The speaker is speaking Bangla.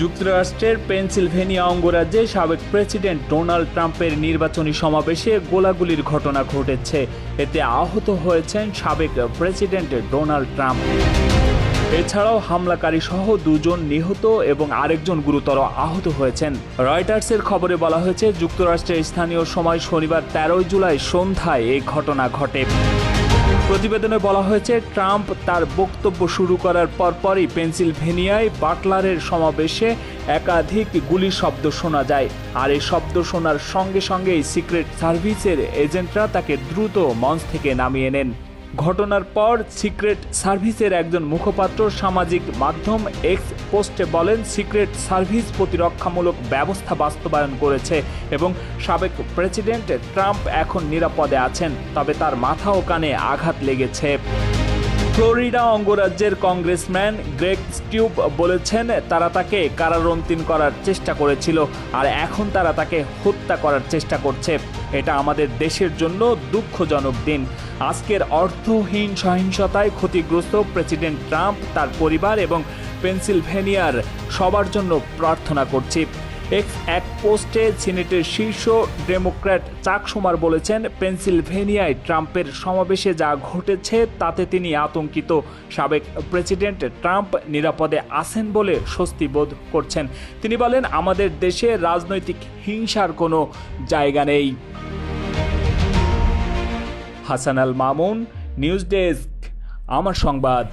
যুক্তরাষ্ট্রের পেনসিলভেনিয়া অঙ্গরাজ্যে সাবেক প্রেসিডেন্ট ডোনাল্ড ট্রাম্পের নির্বাচনী সমাবেশে গোলাগুলির ঘটনা ঘটেছে। এতে আহত হয়েছেন সাবেক প্রেসিডেন্ট ডোনাল্ড ট্রাম্প। এছাড়াও হামলাকারী সহ দুজন নিহত এবং আরেকজন গুরুতর আহত হয়েছেন। রয়টার্সের খবরে বলা হয়েছে, যুক্তরাষ্ট্রের স্থানীয় সময় শনিবার তেরোই জুলাই সন্ধ্যায় এই ঘটনা ঘটে। প্রতিবেদনে বলা হয়েছে, ট্রাম্প তার বক্তব্য শুরু করার পরপরই পেনসিলভেনিয়ায় বাটলারের সমাবেশে একাধিক গুলি শব্দ শোনা যায়। আর এই শব্দ শোনার সঙ্গে সঙ্গেই সিক্রেট সার্ভিসের এজেন্টরা তাকে দ্রুত মঞ্চ থেকে নামিয়ে নেন। ঘটনার পর সিক্রেট সার্ভিসের একজন মুখপাত্র সামাজিক মাধ্যম এক্স পোস্টে বলেন, সিক্রেট সার্ভিস প্রতিরক্ষামূলক ব্যবস্থা বাস্তবায়ন করেছে এবং সাবেক প্রেসিডেন্ট ট্রাম্প এখন নিরাপদে আছেন, তবে তার মাথা ও কানে আঘাত লেগেছে। ফ্লোরিডা অঙ্গরাজ্যের কংগ্রেসম্যান গ্রেগ স্টিউব বলেছেন, তারা তাকে কারারন্তিন করার চেষ্টা করেছিল আর এখন তারা তাকে হত্যা করার চেষ্টা করছে। এটা আমাদের দেশের জন্য দুঃখজনক দিন। আজকের অর্থহীন সহিংসতায় ক্ষতিগ্রস্ত প্রেসিডেন্ট ট্রাম্প, তার পরিবার এবং পেনসিলভেনিয়ার সবার জন্য প্রার্থনা করছি। এক্স এক পোস্টে সিনেটের শীর্ষ ডেমোক্র্যাট চাক সুমার বলেছেন, পেনসিলভেনিয়ায় ট্রাম্পের সমাবেশে যা ঘটেছে তাতে তিনি আতঙ্কিত। সাবেক প্রেসিডেন্ট ট্রাম্প নিরাপদে আছেন বলে স্বস্তি বোধ করছেন। তিনি বলেন, আমাদের দেশে রাজনৈতিক হিংসার কোনো জায়গা নেই। হাসান আল মামুন, নিউজ ডেস্ক, আমার সংবাদ।